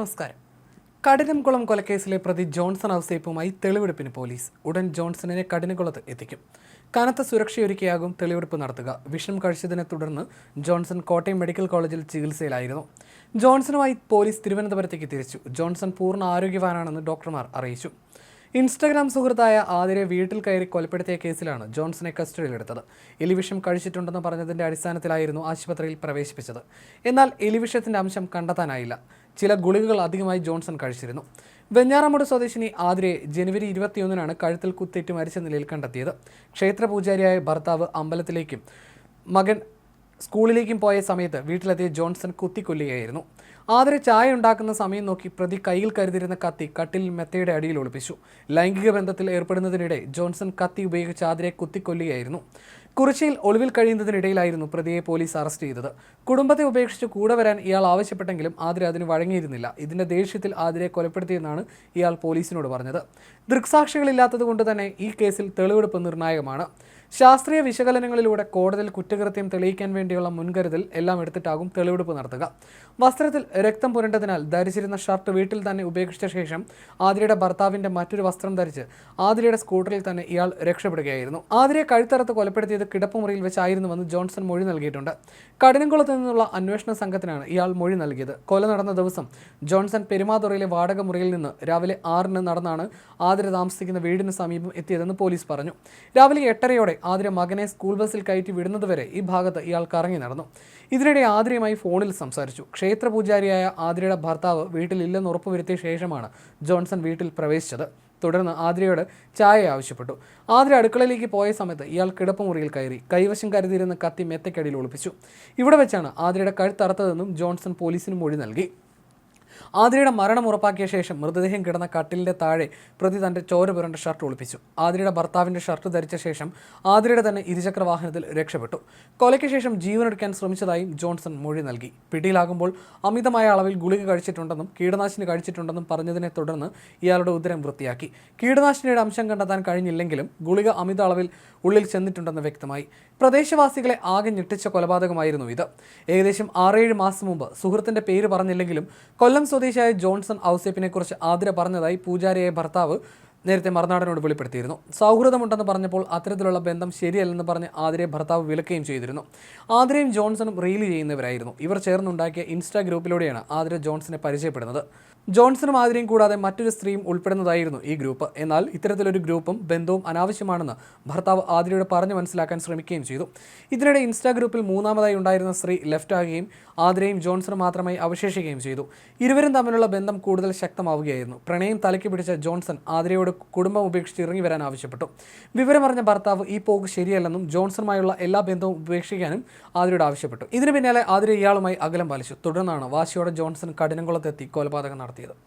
നമസ്കാരം. കഠിനംകുളം കൊലക്കേസിലെ പ്രതി Johnson ഔസേപ്പുമായി തെളിവെടുപ്പിന് police ഉടൻ ജോൺസണിനെ കഠിനകുളത്ത് എത്തിക്കും. കനത്ത സുരക്ഷയൊരുക്കിയാകും തെളിവെടുപ്പ് നടത്തുക. വിഷം കഴിച്ചതിനെ തുടർന്ന് ജോൺസൺ കോട്ടയം മെഡിക്കൽ കോളേജിൽ ചികിത്സയിലായിരുന്നു. ജോൺസണുമായി പോലീസ് തിരുവനന്തപുരത്തേക്ക് തിരിച്ചു. ജോൺസൺ പൂർണ ആരോഗ്യവാനാണെന്ന് ഡോക്ടർമാർ അറിയിച്ചു. ഇൻസ്റ്റഗ്രാം സുഹൃത്തായ ആതിരെ വീട്ടിൽ കയറി കൊലപ്പെടുത്തിയ കേസിലാണ് ജോൺസനെ കസ്റ്റഡിയിലെടുത്തത്. എലിവിഷം കഴിച്ചിട്ടുണ്ടെന്ന് പറഞ്ഞതിന്റെ അടിസ്ഥാനത്തിലായിരുന്നു ആശുപത്രിയിൽ പ്രവേശിപ്പിച്ചത്. എന്നാൽ എലിവിഷത്തിന്റെ അംശം കണ്ടെത്താനായില്ല. ചില ഗുളികകൾ അധികമായി ജോൺസൺ കഴിച്ചിരുന്നു. വെഞ്ഞാറമൂട് സ്വദേശിനി ആതിരെ ജനുവരി ഇരുപത്തിയൊന്നിനാണ് കഴുത്തിൽ കുത്തേറ്റ് മരിച്ച നിലയിൽ കണ്ടെത്തിയത്. ക്ഷേത്ര പൂജാരിയായ ഭർത്താവ് അമ്പലത്തിലേക്കും മകൻ സ്കൂളിലേക്കും പോയ സമയത്ത് വീട്ടിലെത്തിയ ജോൺസൺ കുത്തിക്കൊല്ലുകയായിരുന്നു. ആതിര ചായ ഉണ്ടാക്കുന്ന സമയം നോക്കി പ്രതി കയ്യിൽ കരുതിരുന്ന കത്തി കട്ടിൽ മെത്തയുടെ അടിയിൽ ഒളിപ്പിച്ചു. ലൈംഗിക ബന്ധത്തിൽ ഏർപ്പെടുന്നതിനിടെ ജോൺസൺ കത്തി ഉപയോഗിച്ച് ആതിരയെ കുത്തിക്കൊല്ലുകയായിരുന്നു. കുറിച്ചിയിൽ ഒളിവിൽ കഴിയുന്നതിനിടയിലായിരുന്നു പ്രതിയെ പോലീസ് അറസ്റ്റ് ചെയ്തത്. കുടുംബത്തെ ഉപേക്ഷിച്ച് കൂടെ വരാൻ ഇയാൾ ആവശ്യപ്പെട്ടെങ്കിലും ആതിര അതിന് വഴങ്ങിയിരുന്നില്ല. ഇതിന്റെ ദേഷ്യത്തിൽ ആതിരെ കൊലപ്പെടുത്തിയെന്നാണ് ഇയാൾ പോലീസിനോട് പറഞ്ഞത്. ദൃക്സാക്ഷികളില്ലാത്തതുകൊണ്ട് തന്നെ ഈ കേസിൽ തെളിവെടുപ്പ് നിർണായകമാണ്. ശാസ്ത്രീയ വിശകലനങ്ങളിലൂടെ കോടതിയിൽ കുറ്റകൃത്യം തെളിയിക്കാൻ വേണ്ടിയുള്ള മുൻകരുതൽ എല്ലാം എടുത്തിട്ടാകും തെളിവെടുപ്പ് നടത്തുക. വസ്ത്രത്തിൽ രക്തം പുരണ്ടതിനാൽ ധരിച്ചിരുന്ന ഷർട്ട് വീട്ടിൽ തന്നെ ഉപേക്ഷിച്ച ശേഷം ആതിരയുടെ ഭർത്താവിന്റെ മറ്റൊരു വസ്ത്രം ധരിച്ച് ആതിരയുടെ സ്കൂട്ടറിൽ തന്നെ ഇയാൾ രക്ഷപ്പെടുകയായിരുന്നു. ആതിരയെ കഴുത്തറത്ത് കൊലപ്പെടുത്തിയത് കിടപ്പുമുറിയിൽ വെച്ചായിരുന്നുവെന്ന് ജോൺസൺ മൊഴി നൽകിയിട്ടുണ്ട്. കഠിനംകുളത്ത് നിന്നുള്ള അന്വേഷണ സംഘത്തിനാണ് ഇയാൾ മൊഴി നൽകിയത്. കൊല നടന്ന ദിവസം ജോൺസൺ പെരുമാതുറയിലെ വാടക മുറിയിൽ നിന്ന് രാവിലെ ആറിന് നടന്നാണ് ആതിര താമസിക്കുന്ന വീടിന് സമീപം എത്തിയതെന്ന് പോലീസ് പറഞ്ഞു. രാവിലെ എട്ടരയോടെ ആതിര മകനെ സ്കൂൾ ബസ്സിൽ കയറ്റി വിടുന്നതുവരെ ഈ ഭാഗത്ത് ഇയാൾ കറങ്ങി നടന്നു. ഇതിനിടെ ആതിരയുമായി ഫോണിൽ സംസാരിച്ചു. ക്ഷേത്ര പൂജാരിയായ ആതിരയുടെ ഭർത്താവ് വീട്ടിലില്ലെന്ന് ഉറപ്പുവരുത്തിയ ശേഷമാണ് ജോൺസൺ വീട്ടിൽ പ്രവേശിച്ചത്. തുടർന്ന് ആതിരയോട് ചായ ആവശ്യപ്പെട്ടു. ആതിര അടുക്കളയിലേക്ക് പോയ സമയത്ത് ഇയാൾ കിടപ്പുമുറിയിൽ കയറി കൈവശം കരുതിയിരുന്ന കത്തി മെത്തക്കടിയിൽ ഒളിപ്പിച്ചു. ഇവിടെ വെച്ചാണ് ആതിരയുടെ കഴുത്തറുത്തതെന്നും ജോൺസൺ പോലീസിന് മൊഴി നൽകി. ആതിരയുടെ മരണം ഉറപ്പാക്കിയ ശേഷം മൃതദേഹം കിടന്ന കട്ടിലിന്റെ താഴെ പ്രതി തന്റെ ചോര പുരണ്ട ഷർട്ട് ഒളിപ്പിച്ചു. ആതിരയുടെ ഭർത്താവിന്റെ ഷർട്ട് ധരിച്ച ശേഷം ആതിരയുടെ തന്നെ ഇരുചക്ര വാഹനത്തിൽ രക്ഷപ്പെട്ടു. കൊലയ്ക്ക് ശേഷം ജീവനെടുക്കാൻ ശ്രമിച്ചതായും ജോൺസൺ മൊഴി നൽകി. പിടിയിലാകുമ്പോൾ അമിതമായ അളവിൽ ഗുളിക കഴിച്ചിട്ടുണ്ടെന്നും കീടനാശിനി കഴിച്ചിട്ടുണ്ടെന്നും പറഞ്ഞതിനെ തുടർന്ന് ഇയാളുടെ ഉദരം വൃത്തിയാക്കി. കീടനാശിനിയുടെ അംശം കണ്ടെത്താൻ കഴിഞ്ഞില്ലെങ്കിലും ഗുളിക അമിത അളവിൽ ഉള്ളിൽ ചെന്നിട്ടുണ്ടെന്ന് വ്യക്തമായി. പ്രദേശവാസികളെ ആകെ ഞെട്ടിച്ച കൊലപാതകമായിരുന്നു ഇത്. ഏകദേശം ആറേഴ് മാസം മുമ്പ് സുഹൃത്തിന്റെ പേര് പറഞ്ഞില്ലെങ്കിലും കൊല്ലം സ്വദേശിയായ ജോൺസൺ ഔസേപ്പിനെ കുറിച്ച് ആതിര പറഞ്ഞതായി പൂജാരിയായ ഭർത്താവ് നേരത്തെ മറുനാടനോട് വെളിപ്പെടുത്തിയിരുന്നു. സൗഹൃദമുണ്ടെന്ന് പറഞ്ഞപ്പോൾ അത്തരത്തിലുള്ള ബന്ധം ശരിയല്ലെന്ന് പറഞ്ഞ് ആതിരയെ ഭർത്താവ് വിലക്കുകയും ചെയ്തിരുന്നു. ആതിരയും ജോൺസണും റീൽ ചെയ്യുന്നവരായിരുന്നു. ഇവർ ചേർന്നുണ്ടാക്കിയ ഇൻസ്റ്റാ ഗ്രൂപ്പിലൂടെയാണ് ആതിര ജോൺസനെ പരിചയപ്പെടുന്നത്. ജോൺസണും ആതിരയും കൂടാതെ മറ്റൊരു സ്ത്രീയും ഉൾപ്പെടുന്നതായിരുന്നു ഈ ഗ്രൂപ്പ്. എന്നാൽ ഇത്തരത്തിലൊരു ഗ്രൂപ്പും ബന്ധവും അനാവശ്യമാണെന്ന് ഭർത്താവ് ആതിരയോട് പറഞ്ഞു മനസ്സിലാക്കാൻ ശ്രമിക്കുകയും ചെയ്തു. ഇതിനിടെ ഇൻസ്റ്റാ ഗ്രൂപ്പിൽ മൂന്നാമതായി ഉണ്ടായിരുന്ന സ്ത്രീ ലെഫ്റ്റ് ആകുകയും ആതിരയും ജോൺസണും മാത്രമായി അവശേഷിക്കുകയും ചെയ്തു. ഇരുവരും തമ്മിലുള്ള ബന്ധം കൂടുതൽ ശക്തമാവുകയായിരുന്നു. പ്രണയം തലയ്ക്ക് പിടിച്ച ജോൺസൺ ആതിരയോട് കുടുംബം ഉപേക്ഷിച്ച് ഇറങ്ങി വരാൻ ആവശ്യപ്പെട്ടു. വിവരമറിഞ്ഞ ഭർത്താവ് ഈ പോക്ക് ശരിയല്ലെന്നും ജോൺസണുമായുള്ള എല്ലാ ബന്ധവും ഉപേക്ഷിക്കാനും ആതിരയോട് ആവശ്യപ്പെട്ടു. ഇതിനു പിന്നാലെ ആതിര ഇയാളുമായി അകലം പാലിച്ചു. തുടർന്നാണ് വാശിയോടെ ജോൺസൺ കഠിനംകുളത്തെത്തി കൊലപാതകം നടത്തിയത്